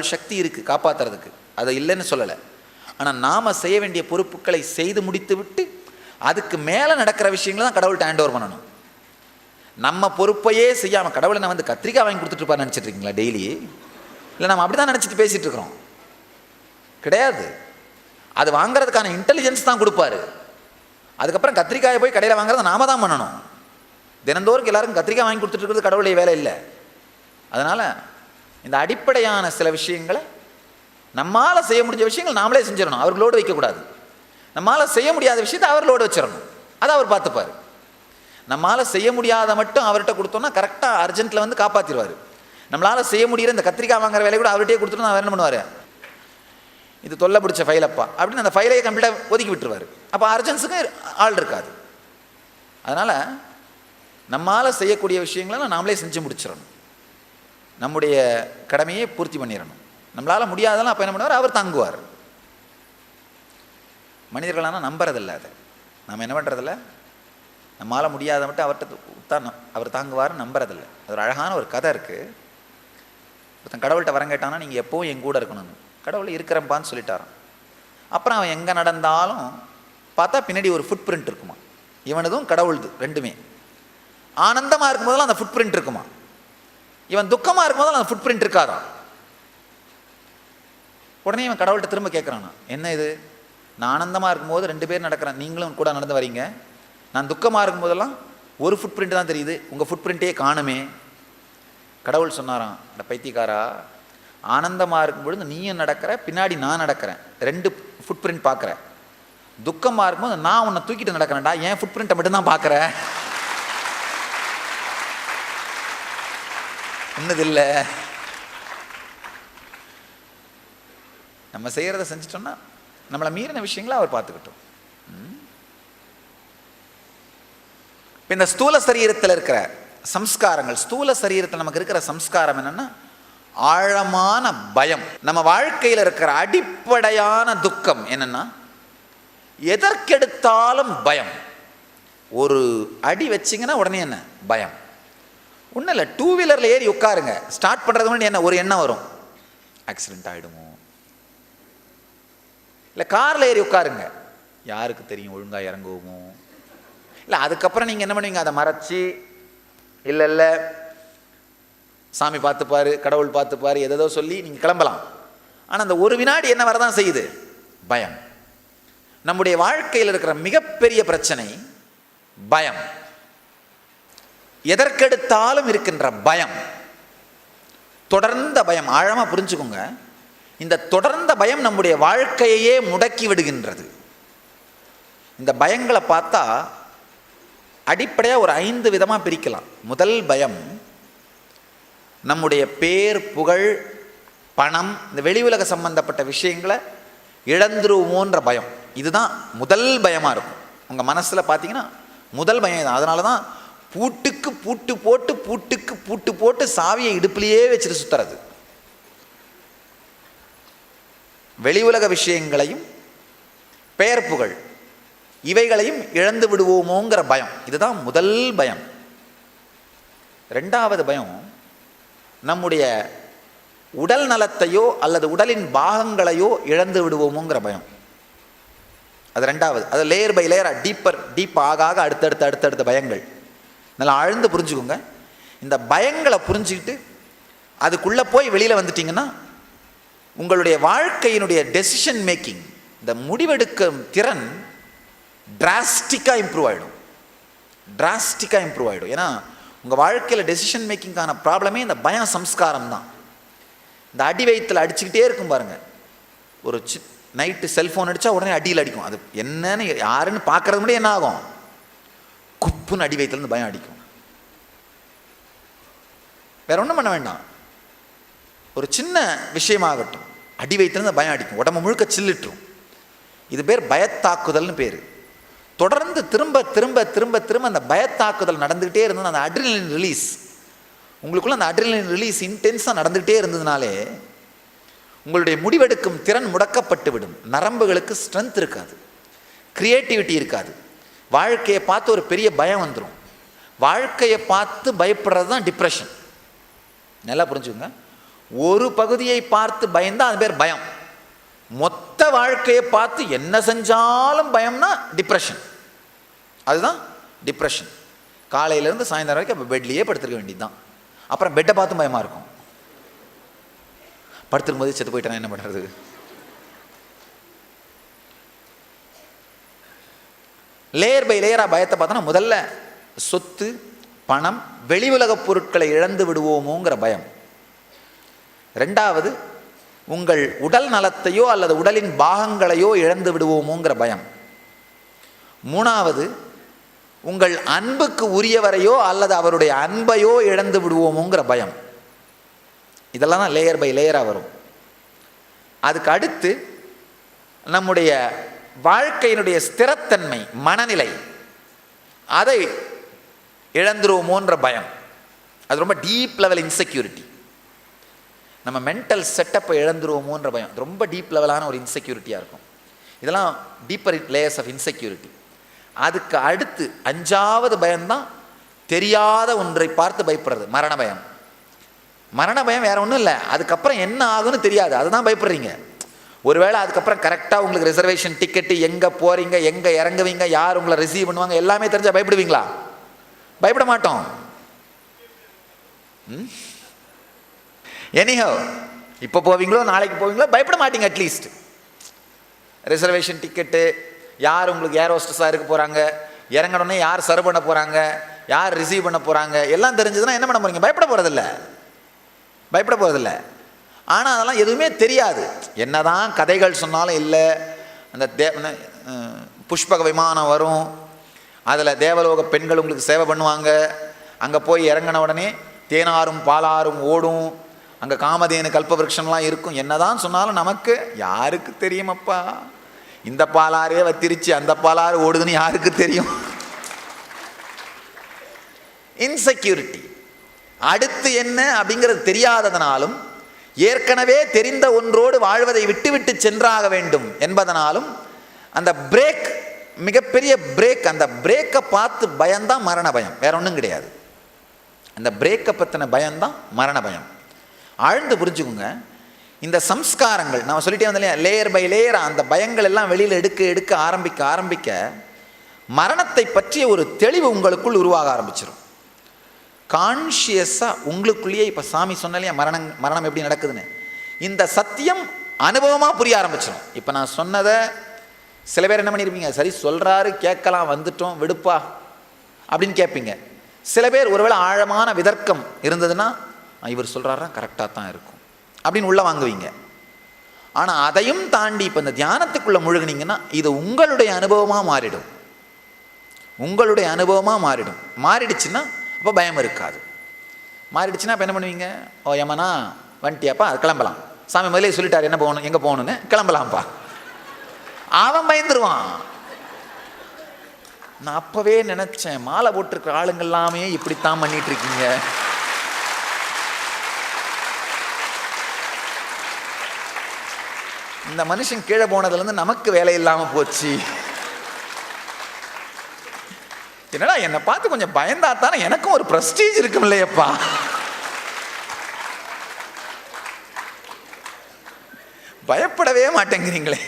அருள் சக்தி இருக்குது காப்பாற்றுறதுக்கு அதை இல்லைன்னு சொல்லலை. ஆனால் நாம் செய்ய வேண்டிய பொறுப்புகளை செய்து முடித்து விட்டு அதுக்கு மேலே நடக்கிற விஷயங்களை தான் கடவுள்கிட்ட ஹேண்ட் ஓவர் பண்ணணும். நம்ம பொறுப்பையே செய்யாமல் கடவுளை நான் வந்து கத்திரிக்காய் வாங்கி கொடுத்துட்டு இருப்பார் நினச்சிட்டு டெய்லி? இல்லை நம்ம அப்படி தான் நினச்சிட்டு பேசிகிட்டு இருக்கிறோம். கிடையாது. அது வாங்குறதுக்கான இன்டெலிஜென்ஸ் தான் கொடுப்பாரு. அதுக்கப்புறம் கத்திரிக்காயை போய் கடையில் வாங்குறத நாம தான் பண்ணணும். தினந்தோறும் எல்லாருக்கும் கத்திரிக்காய் வாங்கி கொடுத்துட்டு இருக்கிறது கடவுளுடைய வேலை இல்லை. அதனால் இந்த அடிப்படையான சில விஷயங்களை நம்மால் செய்ய முடிஞ்ச விஷயங்கள் நாமளே செஞ்சிடணும். அவர்களோடு லோடு வைக்கக்கூடாது. நம்மால் செய்ய முடியாத விஷயத்தை அவர் லோடு வச்சிடணும். அதை அவர் பார்த்துப்பார். நம்மளால் செய்ய முடியாத மட்டும் அவர்கிட்ட கொடுத்தோம்னா கரெக்டாக அர்ஜென்ட்டில் வந்து காப்பாற்றிடுவார் நம்மளால் செய்ய முடியிற இந்த கத்திரிக்காய் வாங்குற வேலையை கூட அவர்கிட்டயே கொடுத்துட்டு அவர் என்ன பண்ணுவார்? இது தொல்லை பிடிச்ச ஃபைல் அப்பா. அப்படின்னு அந்த ஃபைலையை கம்ப்ளீட்டாக ஒதுக்கி விட்டுருவார். அப்போ அர்ஜென்ஸுக்கு ஆள் இருக்காது. அதனால் நம்மால் செய்யக்கூடிய விஷயங்களை நாமளே செஞ்சு முடிச்சிடணும். நம்முடைய கடமையை பூர்த்தி பண்ணிடணும். நம்மளால் முடியாதெல்லாம் அப்போ என்ன பண்ணுவார்? அவர் தாங்குவார். ஆனால் நம்புறதில்ல அதை. நம்ம என்ன பண்ணுறதில்ல நம்மளால் முடியாத மட்டும் அவர்கிட்ட தான் அவர் தாங்குவார்னு நம்புறதில்ல. அது ஒரு அழகான ஒரு கதை இருக்குது ஒருத்தன் கடவுள்கிட்ட வரம் கேட்டானா நீங்கள் எப்போவும் என் கூட இருக்கணும்னு. கடவுள் இருக்கிறப்பான்னு சொல்லிட்டாரான் அப்புறம் அவன் எங்கே நடந்தாலும் பார்த்தா பின்னாடி ஒரு ஃபுட் பிரிண்ட் இருக்குமா இவனதும் கடவுள்து ரெண்டுமே. ஆனந்தமாக இருக்கும்போதெல்லாம் அந்த ஃபுட் பிரிண்ட் இருக்குமா இவன் துக்கமாக இருக்கும்போது அந்த ஃபுட் பிரிண்ட் இருக்காதான் உடனே இவன் கடவுள்கிட்ட திரும்ப கேட்குறானா என்ன இது? நான் ஆனந்தமாக இருக்கும்போது ரெண்டு பேர் நடக்கிறேன். நீங்களும் கூட நடந்து வரீங்க. நான் துக்கமாக இருக்கும்போதெல்லாம் ஒரு ஃபுட் பிரிண்ட் தான் தெரியுது. உங்கள் ஃபுட் பிரிண்ட்டே காணுமே. கடவுள் சொன்னாராம் அந்த பைத்தியக்காரா ஆனந்தமாக இருக்கும் பொழுது நீயும் நடக்கிற பின்னாடி நான் நடக்கிறேன். ரெண்டு ஃபுட் பிரிண்ட் பார்க்குறேன் துக்கமாக இருக்கும்போது நான் உன்னை தூக்கிட்டு நடக்கிறேன்டா. என் ஃபுட் பிரிண்ட்டை மட்டும்தான் பார்க்குறேன் இன்னதில்லை நம்ம செய்கிறத செஞ்சிட்டோம்னா நம்மளை மீறின விஷயங்களை அவர் பார்த்துக்கிட்டோம். இப்போ இந்த ஸ்தூல சரீரத்தில் இருக்கிற சம்ஸ்காரங்கள் ஸ்தூல சரீரத்தில் நமக்கு இருக்கிற சம்ஸ்காரம் என்னன்னா ஆழமான பயம். நம்ம வாழ்க்கையில் இருக்கிற அடிப்படையான துக்கம் என்னன்னா எதற்கெடுத்தாலும் பயம். ஒரு அடி வச்சிங்கன்னா உடனே என்ன? பயம். ஒன்றும் இல்லை டூ வீலரில் ஏறி உட்காருங்க. ஸ்டார்ட் பண்ணுறது முன்னாடி என்ன ஒரு எண்ணம் வரும். ஆக்சிடென்ட் ஆகிடுமோ இல்லை காரில் ஏறி உட்காருங்க. யாருக்கு தெரியும் ஒழுங்காக இறங்குவோமோ? இல்லை அதுக்கப்புறம் நீங்கள் என்ன பண்ணுவீங்க அதை மறைச்சி? இல்லை இல்லை. சாமி பார்த்துப்பாரு கடவுள் பார்த்துப்பாரு எதோ சொல்லி நீங்கள் கிளம்பலாம். ஆனால் அந்த ஒரு வினாடி என்ன வரதான் செய்யுது? பயம். நம்முடைய வாழ்க்கையில் இருக்கிற மிகப்பெரிய பிரச்சனை பயம். எதற்கெடுத்தாலும் இருக்கின்ற பயம். தொடர்ந்த பயம். ஆழமாக புரிஞ்சுக்கோங்க. இந்த தொடர்ந்த பயம் நம்முடைய வாழ்க்கையையே முடக்கி விடுகின்றது. இந்த பயங்களை பார்த்தா அடிப்படையாக ஒரு ஐந்து விதமாக பிரிக்கலாம். முதல் பயம் நம்முடைய பேர் புகழ் பணம் இந்த வெளி உலக சம்பந்தப்பட்ட விஷயங்களை இழந்துருவோன்ற பயம். இதுதான் முதல் பயமாக இருக்கும். உங்கள் மனசில் பார்த்தீங்கன்னா முதல் பயம் தான் அதனால தான் பூட்டுக்கு பூட்டு போட்டு பூட்டுக்கு பூட்டு போட்டு சாவியை இடுப்புலையே வச்சுட்டு சுற்றுறது வெளி உலக விஷயங்களையும் பெயர் புகழ் இவைகளையும் இழந்து விடுவோமோங்கிற பயம். இதுதான் முதல் பயம். ரெண்டாவது பயம் நம்முடைய உடல் நலத்தையோ அல்லது உடலின் பாகங்களையோ இழந்து விடுவோமோங்கிற பயம். அது ரெண்டாவது. அது லேயர் பை லேயராக டீப்பர் டீப் ஆக ஆக அடுத்தடுத்த அடுத்தடுத்த பயங்கள். நல்லா ஆழ்ந்து புரிஞ்சுக்கோங்க. இந்த பயங்களை புரிஞ்சுக்கிட்டு அதுக்குள்ளே போய் வெளியில் வந்துட்டிங்கன்னா உங்களுடைய வாழ்க்கையினுடைய டெசிஷன் மேக்கிங் இந்த முடிவெடுக்கும் திறன் டிராஸ்டிக்காக இம்ப்ரூவ் ஆகிடும் டிராஸ்டிக்காக இம்ப்ரூவ் ஆகிடும் ஏன்னா உங்கள் வாழ்க்கையில் டெசிஷன் மேக்கிங்கான ப்ராப்ளமே இந்த பயம் சம்ஸ்காரம் தான். இந்த அடி வயிற்றில் அடிச்சுக்கிட்டே இருக்கும் பாருங்கள் ஒரு சி நைட்டு செல்ஃபோன் அடித்தா உடனே அடியில் அடிக்கும். அது என்னன்னு யாருன்னு பார்க்குறது முடியும் என்ன ஆகும்? குப்புன்னு அடி வயிற்றுலேருந்து பயம் அடிக்கும். வேற ஒன்றும் பண்ண வேண்டாம். ஒரு சின்ன விஷயமாகட்டும் அடி வயிற்றுலேருந்து பயம் அடிக்கும். உடம்பு முழுக்க சில்லிட்டுரும் இது பேர் பயத்தாக்குதல்னு பேர். தொடர்ந்து திரும்ப திரும்ப திரும்ப திரும்ப அந்த பயத்தாக்குதல் நடந்துக்கிட்டே இருந்தது. அந்த அட்ரிலின் ரிலீஸ் உங்களுக்குள்ள அந்த அட்ரிலின் ரிலீஸ் இன்டென்ஸாக நடந்துக்கிட்டே இருந்ததுனாலே உங்களுடைய முடிவெடுக்கும் திறன் முடக்கப்பட்டு விடும் நரம்புகளுக்கு ஸ்ட்ரென்த் இருக்காது. க்ரியேட்டிவிட்டி இருக்காது. வாழ்க்கையை பார்த்து ஒரு பெரிய பயம் வந்துடும் வாழ்க்கையை பார்த்து பயப்படுறது தான் டிப்ரெஷன் நல்லா புரிஞ்சுக்கோங்க. ஒரு பகுதியை பார்த்து பயந்தா அது பேர் பயம். மொத்த வாழ்க்கையை பார்த்து என்ன செஞ்சாலும் பயம்னா டிப்ரெஷன் அதுதான் டிப்ரெஷன் காலையிலேருந்து சாயந்தரம் வரைக்கும் அப்போ பெட்லேயே படுத்துருக்க வேண்டியதுதான். அப்புறம் பெட்டை பார்த்தும் பயமாக இருக்கும். படுத்துக்கும் போது செத்து போயிட்டேன்னா என்ன பண்ணுறது லேயர் பை லேயராக பயத்தை பார்த்தோன்னா முதல்ல சொத்து பணம் வெளி உலகப் பொருட்களை இழந்து விடுவோமோங்கிற பயம். ரெண்டாவது உங்கள் உடல் நலத்தையோ அல்லது உடலின் பாகங்களையோ இழந்து விடுவோமோங்கிற பயம். மூணாவது உங்கள் அன்புக்கு உரியவரையோ அல்லது அவருடைய அன்பையோ இழந்து விடுவோமோங்கிற பயம். இதெல்லாம் தான் லேயர் பை லேயராக வரும். அதுக்கு அடுத்து நம்முடைய வாழ்க்கையினுடைய ஸ்திரத்தன்மை மனநிலை அதை இழந்துருவோமோன்ற பயம். அது ரொம்ப டீப் லெவல் இன்செக்யூரிட்டி நம்ம மென்டல் செட்டப்பை இழந்துருவோமோன்ற பயம். ரொம்ப டீப் லெவலான ஒரு இன்செக்யூரிட்டியாக இருக்கும். இதெல்லாம் டீப்பர் லேயர்ஸ் ஆஃப் இன்செக்யூரிட்டி அதுக்கு அடுத்து அஞ்சாவது பயம்தான் தெரியாத ஒன்றை பார்த்து பயப்படுறது மரண பயம். மரண பயம் வேற ஒன்றும் இல்லை. அதுக்கப்புறம் என்ன ஆகும்னு தெரியாது. அதுதான் பயப்படுறீங்க. ஒருவேளை அதுக்கப்புறம் கரெக்டாக உங்களுக்கு ரிசர்வேஷன் டிக்கெட்டு எங்கே போகிறீங்க எங்கே இறங்குவீங்க யார் உங்களை ரிசீவ் பண்ணுவாங்க எல்லாமே தெரிஞ்சால் பயப்படுவீங்களா? பயப்பட மாட்டோம். எனிஹோ இப்போ போவீங்களோ நாளைக்கு போவீங்களோ பயப்பட மாட்டீங்க அட்லீஸ்ட் ரிசர்வேஷன் டிக்கெட்டு யார் உங்களுக்கு ஏர் ஹோஸ்டஸாக இருக்க போகிறாங்க இறங்கணுன்னே யார் சர்வ் பண்ண போகிறாங்க யார் ரிசீவ் பண்ண போகிறாங்க எல்லாம் தெரிஞ்சதுன்னா என்ன பண்ண போகிறீங்க பயப்பட போகிறதில்ல பயப்பட போகிறதில்ல ஆனால் அதெல்லாம் எதுவுமே தெரியாது. என்னதான் கதைகள் சொன்னாலும் இல்லை. அந்த தே புஷ்பக விமானம் வரும். அதில் தேவலோக பெண்கள் உங்களுக்கு சேவை பண்ணுவாங்க. அங்கே போய் இறங்கின உடனே தேனாரும் பாலாரும் ஓடும். அங்கே காமதேனு கல்பவருஷம்லாம் இருக்கும். என்னதான் சொன்னாலும் நமக்கு யாருக்கு தெரியுமப்பா? இந்த பாலாரே வத்திருச்சு அந்த பாலாறு ஓடுதுன்னு யாருக்கு தெரியும்? இன்செக்யூரிட்டி அடுத்து என்ன அப்படிங்கிறது தெரியாததுனாலும் ஏற்கனவே தெரிந்த ஒன்றோடு வாழ்வதை விட்டுவிட்டு சென்றாக வேண்டும் என்பதனாலும் அந்த பிரேக் மிகப்பெரிய பிரேக் அந்த பிரேக்கை பார்த்து பயம்தான் மரண பயம். வேற ஒன்றும் கிடையாது. அந்த பிரேக்கை பற்றின பயம்தான் மரண பயம். ஆழ்ந்து புரிஞ்சுக்குங்க. இந்த சம்ஸ்காரங்கள் நான் சொல்லிட்டே வந்தேன் இல்லையா லேயர் பை லேயர் அந்த பயங்கள் எல்லாம் வெளியில் எடுக்க எடுக்க ஆரம்பிக்க ஆரம்பிக்க மரணத்தை பற்றிய ஒரு தெளிவு உங்களுக்குள் உருவாக ஆரம்பிச்சிடும் கான்ஷியஸாக உங்களுக்குள்ளேயே இப்போ சாமி சொன்னாலே மரணம் மரணம் எப்படி நடக்குதுன்னு? இந்த சத்தியம் அனுபவமாக புரிய ஆரம்பிச்சிடும் இப்போ நான் சொன்னதை சில பேர் என்ன பண்ணியிருப்பீங்க சரி சொல்கிறாரு கேட்கலாம் வந்துட்டோம் விடுப்பா அப்படின்னு கேட்பீங்க. சில பேர் ஒருவேளை ஆழமான விதர்க்கம் இருந்ததுன்னா இவர் சொல்கிறாரா கரெக்டாக தான் இருக்கும். அப்படின்னு உள்ளே வாங்குவீங்க. ஆனால் அதையும் தாண்டி இப்போ இந்த தியானத்துக்குள்ளே முழுகினீங்கன்னா இது உங்களுடைய அனுபவமாக மாறிடும். உங்களுடைய அனுபவமாக மாறிடும். மாறிடுச்சுன்னா அப்போ பயம் இருக்காது. மாறிடுச்சுன்னா அப்போ என்ன பண்ணுவீங்க? ஓ ஏமாண்ணா வண்டியாப்பா அது கிளம்பலாம். சாமி முதலே சொல்லிட்டார் என்ன போகணும் எங்கே போகணுன்னு கிளம்பலாம்ப்பா. அவன் பயந்துருவான். நான் அப்போவே நினச்சேன் மாலை போட்டிருக்கிற ஆளுங்க எல்லாமே இப்படித்தான் பண்ணிட்டு இருக்கீங்க இந்த மனுஷன் கீழே போனதுலேருந்து நமக்கு வேலை இல்லாமல் போச்சு. என்னடா என்னை பார்த்து கொஞ்சம் பயந்தா தானே? எனக்கும் ஒரு ப்ரெஸ்டீஜ் இருக்கும் இல்லையப்பா. பயப்படவே மாட்டேங்கிறீங்களே.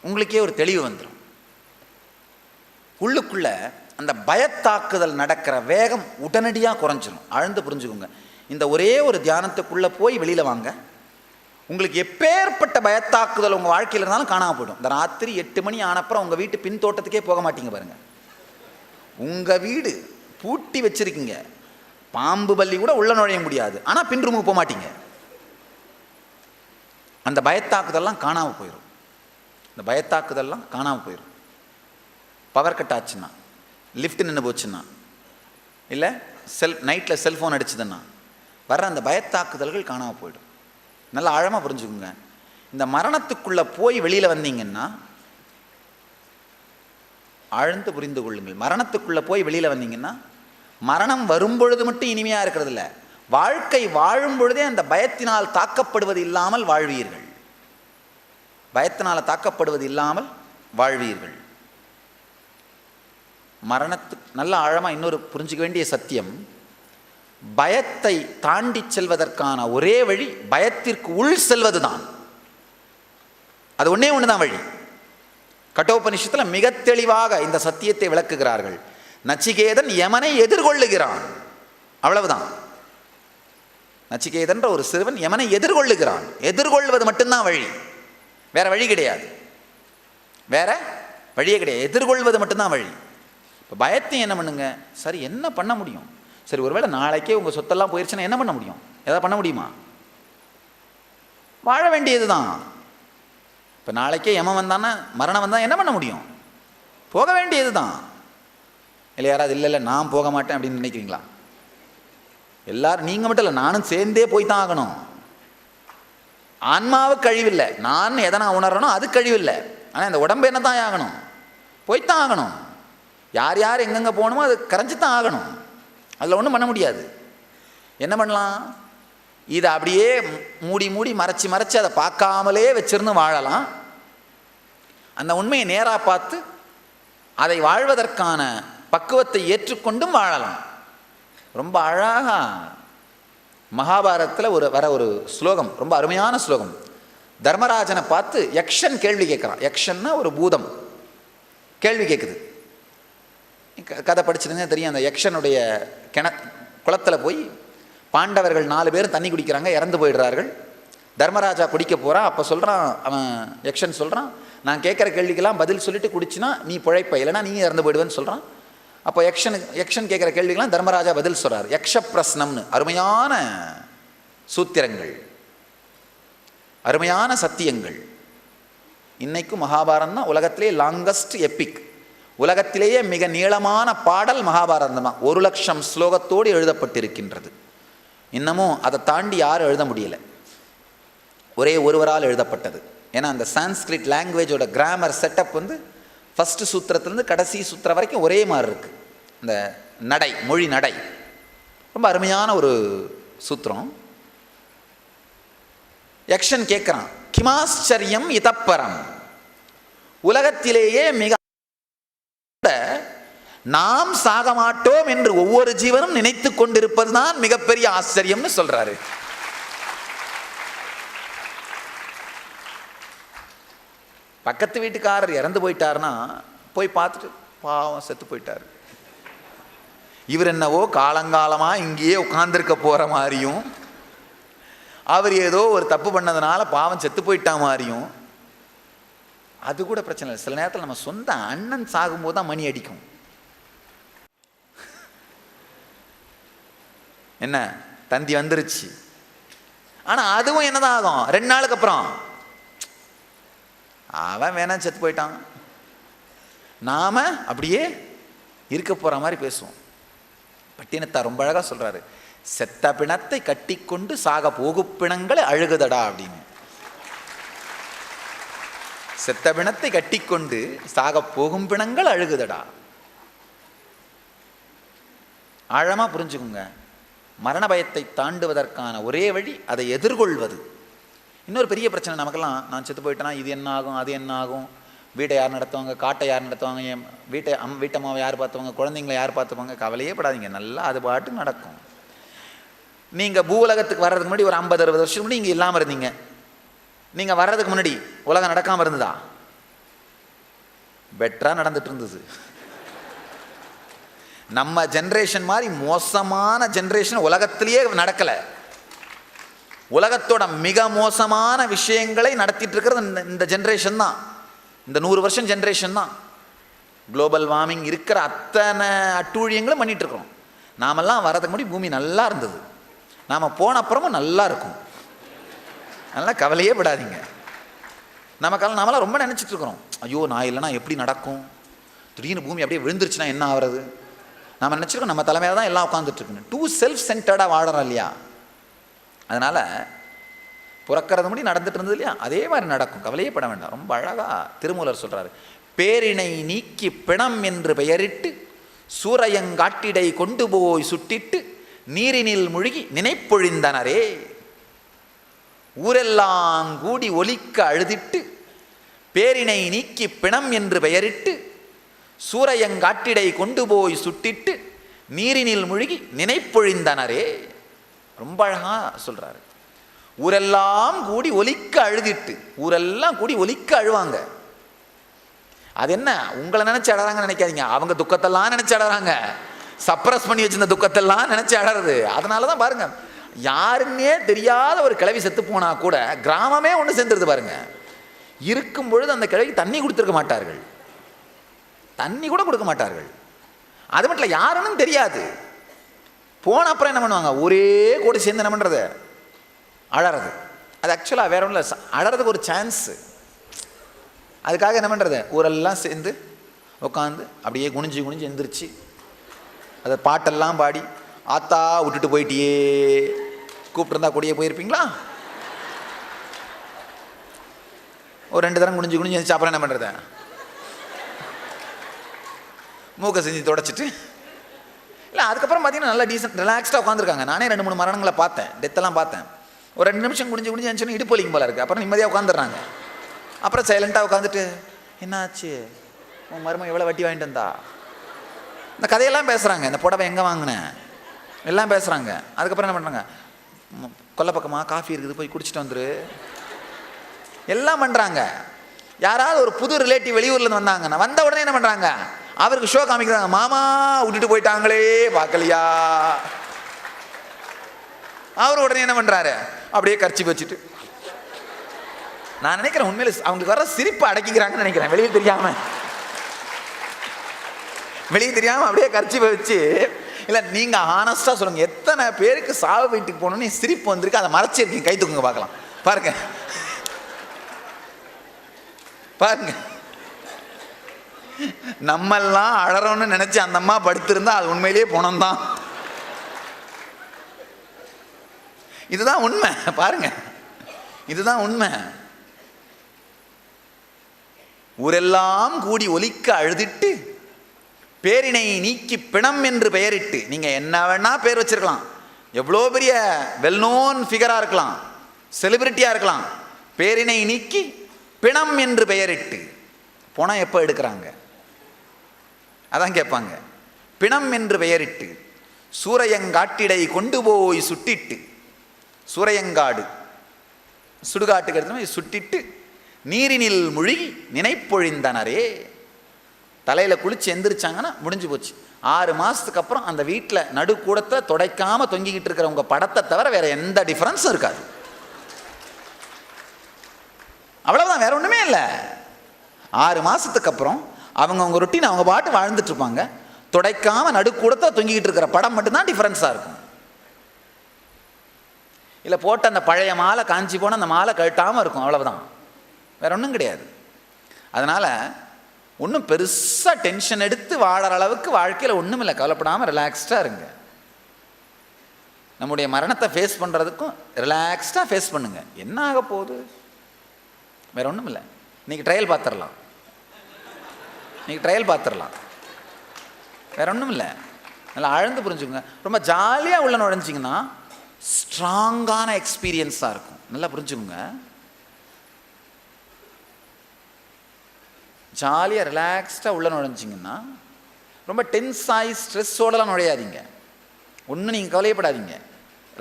உங்களுக்கே ஒரு தெளிவு வந்துடும் உள்ளுக்குள்ள அந்த பயத்தாக்குதல் நடக்கிற வேகம் உடனடியாக குறைஞ்சிரும். ஆழ்ந்து புரிஞ்சுக்கோங்க. இந்த ஒரே ஒரு தியானத்துக்குள்ளே போய் வெளியில் வாங்க. உங்களுக்கு எப்பேற்பட்ட பயத்தாக்குதல் உங்கள் வாழ்க்கையில் இருந்தாலும் காணாமல் போயிடும். இந்த ராத்திரி எட்டு மணி ஆனப்புறம் உங்கள் வீட்டு பின் தோட்டத்துக்கே போக மாட்டீங்க பாருங்கள் உங்கள் வீடு பூட்டி வச்சிருக்கீங்க. பாம்பு பள்ளி கூட உள்ளே நுழைய முடியாது. ஆனால் பின் ரூமுக்கு போக மாட்டீங்க. அந்த பயத்தாக்குதல்லாம் காணாமல் போயிடும் இந்த பயத்தாக்குதல்லாம் காணாமல் போயிடும் பவர் கட் ஆச்சுன்னா லிஃப்ட் நின்று போச்சுன்னா இல்லை செல் நைட்டில் செல்ஃபோன் அடிச்சதுன்னா வர்ற அந்த பயத்தாக்குதல்கள் காணாமல் போயிடும். நல்லா ஆழமாக புரிஞ்சுக்குங்க. இந்த மரணத்துக்குள்ளே போய் வெளியில் வந்தீங்கன்னா ஆழ்ந்து புரிந்து கொள்ளுங்கள். மரணத்துக்குள்ளே போய் வெளியில் வந்தீங்கன்னா மரணம் வரும்பொழுது மட்டும் இனிமையாக இருக்கிறது இல்லை வாழ்க்கை வாழும் பொழுதே அந்த பயத்தினால் தாக்கப்படுவது இல்லாமல் வாழ்வீர்கள். பயத்தினால் தாக்கப்படுவது இல்லாமல் வாழ்வீர்கள். மரணத்து நல்ல ஆழமாக இன்னொரு புரிஞ்சுக்க வேண்டிய சத்தியம் பயத்தை தாண்டி செல்வதற்கான ஒரே வழி பயத்திற்கு உள் செல்வதுதான். அது ஒன்றே ஒன்று தான் வழி. கட்டோபனிஷத்தில் மிக தெளிவாக இந்த சத்தியத்தை விளக்குகிறார்கள். நச்சிகேதன் யமனை எதிர்கொள்ளுகிறான். அவ்வளவுதான். நச்சிகேதன்ற ஒரு சிறுவன் யமனை எதிர்கொள்ளுகிறான். எதிர்கொள்வது மட்டும்தான் வழி. வேற வழி கிடையாது. வேற வழியே கிடையாது. எதிர்கொள்வது மட்டும்தான் வழி. இப்போ பயத்தை என்ன பண்ணுங்க? சரி என்ன பண்ண முடியும்? சரி ஒருவேளை நாளைக்கே உங்கள் சொத்தெல்லாம் போயிருச்சுன்னா என்ன பண்ண முடியும்? ஏதாவது பண்ண முடியுமா? வாழ வேண்டியது தான். இப்போ நாளைக்கே யமன் வந்தான்னா மரணம் வந்தால் என்ன பண்ண முடியும்? போக வேண்டியது தான். இல்லை யாராவது இல்லை இல்லை நான் போக மாட்டேன் அப்படின்னு நினைக்கிறீங்களா? எல்லாரும் நீங்கள் மட்டும் இல்லை நானும் சேர்ந்தே போய் தான் ஆகணும். ஆன்மாவுக்கு கழிவில்லை. நான் எதை நான் உணர்றனோ அது கழிவில்லை. ஆனால் இந்த உடம்பு என்ன தான் ஆகணும்? போய்த்தான் ஆகணும். யார் யார் எங்கெங்கே போகணுமோ அது கரைஞ்சி தான் ஆகணும். அதில் ஒன்றும் பண்ண முடியாது. என்ன பண்ணலாம்? இதை அப்படியே மூடி மூடி மறைச்சி மறைச்சி அதை பார்க்காமலே வச்சிருந்து வாழலாம். அந்த உண்மையை நேராக பார்த்து அதை வாழ்வதற்கான பக்குவத்தை ஏற்றுக்கொண்டும் வாழலாம். ரொம்ப அழகாக மகாபாரதத்தில் ஒரு வர ஒரு ஸ்லோகம் ரொம்ப அருமையான ஸ்லோகம். தர்மராஜனை பார்த்து யக்ஷன் கேள்வி கேட்குறான். யக்ஷன்னா ஒரு பூதம். கேள்வி கேட்குது கதை படிச்சிருந்தே தெரியும் அந்த யக்ஷனுடைய கிண குளத்தில் போய் பாண்டவர்கள் நாலு பேரும் தண்ணி குடிக்கிறாங்க இறந்து போயிடுறார்கள். தர்மராஜா குடிக்க போகிறான் அப்போ சொல்கிறான் அவன் யக்ஷன் சொல்கிறான் நான் கேட்குற கேள்விக்கெல்லாம் பதில் சொல்லிட்டு குடிச்சினா நீ பிழைப்ப இல்லைனா நீ இறந்து போயிடுவேன்னு சொல்கிறான் அப்போ யக்ஷன் யக்ஷன் கேட்குற கேள்விக்கெல்லாம் தர்மராஜா பதில் சொல்கிறார் யக்ஷ பிரஸ்னம்னு அருமையான சூத்திரங்கள் அருமையான சத்தியங்கள். இன்னைக்கும் மகாபாரதம் தான் உலகத்திலே லாங்கஸ்ட் எப்பிக் உலகத்திலேயே மிக நீளமான பாடல் மகாபாரதம்? தான் ஒரு லட்சம் ஸ்லோகத்தோடு எழுதப்பட்டிருக்கின்றது. இன்னமும் அதை தாண்டி யாரும் எழுத முடியலை. ஒரே ஒருவரால் எழுதப்பட்டது. ஏன்னா அந்த சான்ஸ்கிரிட் லாங்குவேஜோட கிராமர் செட்டப் வந்து ஃபஸ்ட்டு சூத்திரத்துலேருந்து கடைசி சூத்திரம் வரைக்கும் ஒரே மாதிரி இருக்குது இந்த நடை மொழி நடை. ரொம்ப அருமையான ஒரு சூத்திரம். யக்ஷன் கேட்குறான் கிமாச்சரியம் இதப்பரம். உலகத்திலேயே மிக நாம் சாக மாட்டோம் என்று ஒவ்வொரு ஜீவனும் நினைத்து கொண்டிருப்பது தான் மிகப்பெரிய ஆச்சரியம்னு சொல்றாரு. பக்கத்து வீட்டுக்காரர் இறந்து போயிட்டாருன்னா போய் பார்த்துட்டு பாவம் செத்து போயிட்டாரு. இவர் என்னவோ காலங்காலமா இங்கேயே உட்கார்ந்திருக்க போற மாதிரியும் அவர் ஏதோ ஒரு தப்பு பண்ணதுனால பாவம் செத்து போயிட்டா மாதிரியும் அது கூட பிரச்சனை இல்லை. சில நேரத்தில் நம்ம சொந்த அண்ணன் சாகும்போது தான் மணி அடிக்கும். என்ன? தந்தி வந்துருச்சு. ஆனால் அதுவும் என்னதான் ஆகும்? ரெண்டு நாளுக்கு அப்புறம். அவன் வேணாம் செத்து போயிட்டான். நாம அப்படியே இருக்க போற மாதிரி பேசுவோம். பட்டினத்தா ரொம்ப அழகா சொல்றாரு. செத்த பிணத்தை கட்டிக்கொண்டு சாக போகு பிணங்களை அழுகுதடா அப்படின்னு. செத்த பிணத்தை கட்டிக்கொண்டு சாக போகும் பிணங்கள் அழுகுதடா. ஆழமா புரிஞ்சுக்குங்க. மரண பயத்தை தாண்டுவதற்கான ஒரே வழி அதை எதிர்கொள்வது. இன்னொரு பெரிய பிரச்சனை நமக்கெல்லாம் நான் செத்து போயிட்டேன்னா இது என்ன ஆகும் அது என்ன ஆகும்? வீட்டை யார் நடத்துவாங்க காட்டை யார் நடத்துவாங்க என் வீட்டை அம் வீட்டம்மாவை யார் பார்த்துவாங்க குழந்தைங்களை யார் பார்த்துப்பாங்க கவலையே படாதீங்க நல்லா அது பாட்டு நடக்கும். நீங்கள் பூவுலகத்துக்கு வர்றதுக்கு முன்னாடி ஒரு ஐம்பது அறுபது வருஷம் முன்னாடி இங்கே இல்லாமல் இருந்தீங்க. நீங்கள் வர்றதுக்கு முன்னாடி உலகம் நடக்காமல் இருந்ததா? பெட்டராக நடந்துட்டு இருந்தது. நம்ம ஜென்ரேஷன் மாதிரி மோசமான ஜென்ரேஷன் உலகத்திலேயே நடக்கலை. உலகத்தோட மிக மோசமான விஷயங்களை நடத்திட்டு இருக்கிறது இந்த- இந்த ஜென்ரேஷன் தான். இந்த நூறு வருஷம் ஜென்ரேஷன் தான். குளோபல் வார்மிங் இருக்கிற அத்தனை அட்டூழியங்களும் பண்ணிட்டு இருக்கிறோம். நாமெல்லாம் வரதுக்கு முன்னாடி பூமி நல்லா இருந்தது. நாம் போன அப்புறமும் நல்லா இருக்கும். நல்லா கவலையே விடாதீங்க. நமக்கெல்லாம் நம்மளாம் ரொம்ப நினச்சிட்டு இருக்கிறோம் ஐயோ நான் இல்லைன்னா எப்படி நடக்கும்? திடீர்னு பூமி அப்படியே விழுந்துருச்சுன்னா என்ன ஆகிறது நம்ம நினச்சிருக்கோம் நம்ம தலைமையில் தான் எல்லாம் உட்காந்துட்ருக்குன்னு டூ செல்ஃப் சென்டர்டாக வாழறோம் இல்லையா? அதனால் பிறக்கிறது முடி நடந்துட்டு இருந்தது இல்லையா? அதே மாதிரி நடக்கும். கவலையே பட வேண்டாம். ரொம்ப அழகாக திருமூலர் சொல்கிறாரு பேரினை நீக்கி பிணம் என்று பெயரிட்டு சூரையங்காட்டிடை கொண்டு போய் சுட்டிட்டு நீரினில் முழுகி நினைப்பொழிந்தனரே. ஊரெல்லாம் கூடி ஒலிக்க அழுதிட்டு பேரினை நீக்கி பிணம் என்று பெயரிட்டு சூரையங்காட்டிடை கொண்டு போய் சுட்டிட்டு நீரினில் முழுகி நினைப்பொழிந்தனரே. ரொம்ப அழகா சொல்றாரு. ஊரெல்லாம் கூடி ஒலிக்க அழுதிட்டு ஊரெல்லாம் கூடி ஒலிக்க அழுவாங்க. அது என்ன? உங்களை நினைச்சு அழறாங்கன்னு நினைக்காதீங்க. அவங்க துக்கத்தெல்லாம் நினைச்சு அழறாங்க. சப்ரஸ் பண்ணி வச்சிருந்த துக்கத்தெல்லாம் நினைச்சு அழறது. அதனால தான் பாருங்க யாருன்னே தெரியாத ஒரு கிளவி செத்து போனால் கூட கிராமமே ஒன்று சேர்ந்துருது பாருங்க. இருக்கும் பொழுது அந்த கிழவிக்கு தண்ணி கொடுத்துருக்க மாட்டார்கள். தண்ணி கூட கொடுக்க மாட்டார்கள். அது மட்டும் இல்லை யாருன்னு தெரியாது. போன அப்புறம் என்ன பண்ணுவாங்க? ஒரே கூட சேர்ந்து என்ன பண்ணுறது அழறது. அது ஆக்சுவலாக வேற ஒன்றும் இல்லை. அழறதுக்கு ஒரு சான்ஸு அதுக்காக என்ன பண்ணுறது ஊரெல்லாம் சேர்ந்து உட்காந்து அப்படியே குனிஞ்சு குனிஞ்சு எந்திரிச்சு அதை பாட்டெல்லாம் பாடி ஆத்தா விட்டுட்டு போயிட்டியே. கூப்பிட்டுருந்தா கூடயே போயிருப்பீங்களா? ஒரு ரெண்டு தரம் குனிஞ்சு குனிஞ்சு அப்புறம் என்ன பண்ணுறது மூக்கை செஞ்சு தொடச்சிட்டு. இல்லை அதுக்கப்புறம் பார்த்தீங்கன்னா நல்லா டீசென்ட் ரிலாக்ஸ்டாக உட்காந்துருக்காங்க நானே ரெண்டு மூணு மரணங்களை பார்த்தேன். டெத்தெல்லாம் பார்த்தேன். ஒரு ரெண்டு நிமிஷம் குனிஞ்சு குனிஞ்சு இருந்துச்சுன்னா இடுப்பு வலிக்கும் போல இருக்குது அப்புறம் நிம்மதியாக உட்காந்துடுறாங்க அப்புறம் சைலண்ட்டாக உட்காந்துட்டு என்னாச்சு? உன் மருமக எவ்வளோ வட்டி வாங்கிட்டு வந்தா? இந்த கதையெல்லாம் பேசுகிறாங்க இந்த புடவை எங்கே வாங்கினேன்? எல்லாம் பேசுகிறாங்க அதுக்கப்புறம் என்ன பண்ணுறாங்க கொல்லை பக்கமாக காஃபி இருக்குது போய் குடிச்சிட்டு வந்துரு. எல்லாம் பண்ணுறாங்க யாராவது ஒரு புது ரிலேட்டிவ் வெளியூர்லேருந்து வந்தாங்கன்னா வந்த உடனே என்ன பண்ணுறாங்க அவருக்கு ஷோ காமிக்கிறாங்க. மாமா விட்டுட்டு போயிட்டாங்களே பார்க்கலையா? அவர் உடனே என்ன பண்ணுறாரு அப்படியே கர்ச்சி வச்சுட்டு. நான் நினைக்கிறேன் உண்மையில் அவங்களுக்கு வர சிரிப்பு அடக்கிக்கிறாங்கன்னு நினைக்கிறேன். வெளியே தெரியாம. வெளியே தெரியாம அப்படியே கர்ச்சி வச்சு இல்லை நீங்க ஆனஸ்டா சொல்லுங்க. இத்தனை பேருக்கு சாவு வீட்டுக்கு போகணும்னு சிரிப்பு வந்திருக்கு அதை மறைச்சிருக்கீங்க கை தூக்குங்க பார்க்கலாம். பாருங்க. பாருங்க. நம்மெல்லாம் அழறோம்னு நினைச்சு அந்த அம்மா படுத்திருந்தா அது உண்மையிலேயே போனோம் தான். இதுதான் உண்மை. பாருங்க. இதுதான் உண்மை. ஊரெல்லாம் கூடி ஒலிக்க அழுதுட்டு பேரினை நீக்கி பிணம் என்று பெயரிட்டு நீங்கள் என்ன வேணால் பேர் வச்சிருக்கலாம். எவ்வளோ பெரிய வெல் நோன் ஃபிகராக இருக்கலாம். செலிபிரிட்டியாக இருக்கலாம். பேரினை நீக்கி பிணம் என்று பெயரிட்டு. பணம் எப்போ எடுக்கிறாங்க? அதான் கேட்பாங்க. பிணம் என்று பெயரிட்டு சூரையங்காட்டிடை கொண்டு போய் சுட்டிட்டு சூரையங்காடு சுடுகாட்டுக்கு எடுத்து போய் சுட்டிட்டு நீரினில் மொழி நினைப்பொழிந்தனரே. தலையில் குளிச்சு எந்திரிச்சாங்கன்னா முடிஞ்சு போச்சு. ஆறு மாதத்துக்கு அப்புறம் அந்த வீட்டில் நடுக்கூடத்தை துடைக்காம தொங்கிக்கிட்டு இருக்கிற உங்கள் படத்தை தவிர வேறு எந்த டிஃப்ரென்ஸும் இருக்காது. அவ்வளோதான் வேற ஒன்றுமே இல்லை. ஆறு மாதத்துக்கு அப்புறம் அவங்க அவங்க ரொட்டீன் அவங்க பாட்டு வாழ்ந்துட்டுருப்பாங்க இருப்பாங்க. நடுக்கூடத்தை தொங்கிக்கிட்டு இருக்கிற படம் மட்டும்தான் டிஃப்ரென்ஸாக இருக்கும். இல்லை போட்ட அந்த பழைய மாலை காஞ்சி போன அந்த மாலை கழட்டாமல் இருக்கும் அவ்வளவுதான். வேற ஒன்றும் கிடையாது. அதனால் ஒன்றும் பெருசாக டென்ஷன் எடுத்து வாழற அளவுக்கு வாழ்க்கையில் ஒன்றும் இல்லை கவலைப்படாமல் ரிலாக்ஸ்டாக இருங்க. நம்முடைய மரணத்தை ஃபேஸ் பண்ணுறதுக்கும் ரிலாக்ஸ்டாக ஃபேஸ் பண்ணுங்க. என்ன ஆக போகுது? வேற ஒன்றும் இல்லை இன்னைக்கு ட்ரையல் பார்த்துடலாம். இன்னைக்கு ட்ரையல் பார்த்துடலாம். வேற ஒன்றும் இல்லை நல்லா ஆழ்ந்து புரிஞ்சுக்கோங்க. ரொம்ப ஜாலியாக உள்ள நுழைஞ்சிங்கன்னா ஸ்ட்ராங்கான எக்ஸ்பீரியன்ஸாக இருக்கும். நல்லா புரிஞ்சுக்கோங்க. ஜாலியாக ரிலாக்ஸ்டாக உள்ளே நுழைஞ்சிங்கன்னா ரொம்ப டென்ஸ் ஆகி ஸ்ட்ரெஸ்ஸோடலாம் நுழையாதீங்க. ஒன்றும் நீங்கள் கவலையப்படாதீங்க.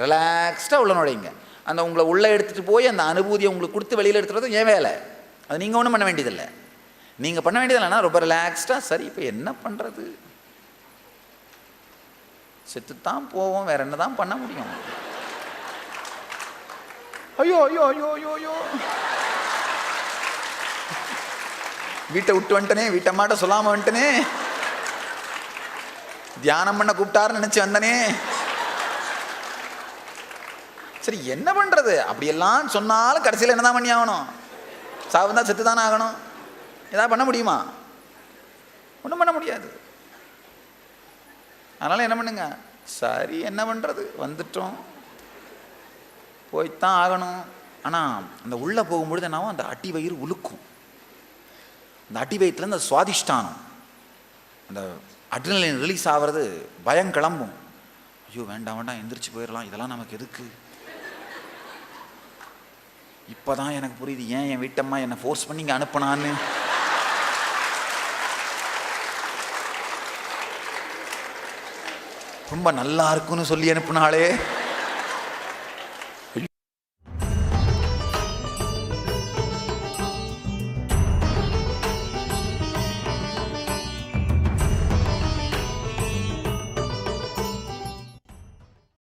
ரிலாக்ஸ்டாக உள்ளே நுழையுங்க. அந்த உங்களை உள்ளே எடுத்துகிட்டு போய் அந்த அனுபூதியை உங்களுக்கு கொடுத்து வெளியில் எடுத்துகிறது ஏன் வேலை. அது நீங்கள் ஒன்றும் பண்ண வேண்டியதில்லை. நீங்கள் பண்ண வேண்டியதில்லைன்னா ரொம்ப ரிலாக்ஸ்டாக சரி இப்போ என்ன பண்ணுறது செத்துத்தான் போவோம் வேற என்ன தான் பண்ண முடியும்? ஐயோ ஐயோ ஐயோ ஐயோ ஐயோ. வீட்டை விட்டு வந்துட்டனே வீட்டம்மாட்ட சொல்லாம வந்துட்டனே. தியானம் பண்ண கூப்பிட்டாருன்னு நினைச்சு வந்தனே. சரி என்ன பண்றது? அப்படியெல்லாம் சொன்னாலும் கடைசியில் என்னதான் பண்ணி ஆகணும்? சாவு தான் செத்து தானே ஆகணும்? ஏதாவது பண்ண முடியுமா? ஒன்றும் பண்ண முடியாது. அதனால் என்ன பண்ணுங்க? சரி என்ன பண்ணுறது வந்துட்டோம். போய்த்தான் ஆகணும். ஆனால் அந்த உள்ளே போகும்பொழுது என்னவோ அந்த அடி வயிறு உழுக்கும் அந்த அடி வயிற்றுல அந்த சுவாதிஷ்டானம் அந்த அட்ரினலின் ரிலீஸ் ஆகிறது பயம் கிளம்பும். ஐயோ வேண்டாம் வேண்டாம் எந்திரிச்சு போயிடலாம் இதெல்லாம் நமக்கு எதுக்கு? இப்போ தான் எனக்கு புரியுது ஏன் என் வீட்டம்மா என்னை ஃபோர்ஸ் பண்ணி இங்கே அனுப்புனான்னு. ரொம்ப நல்லா இருக்குன்னு சொல்லி அனுப்புனாலே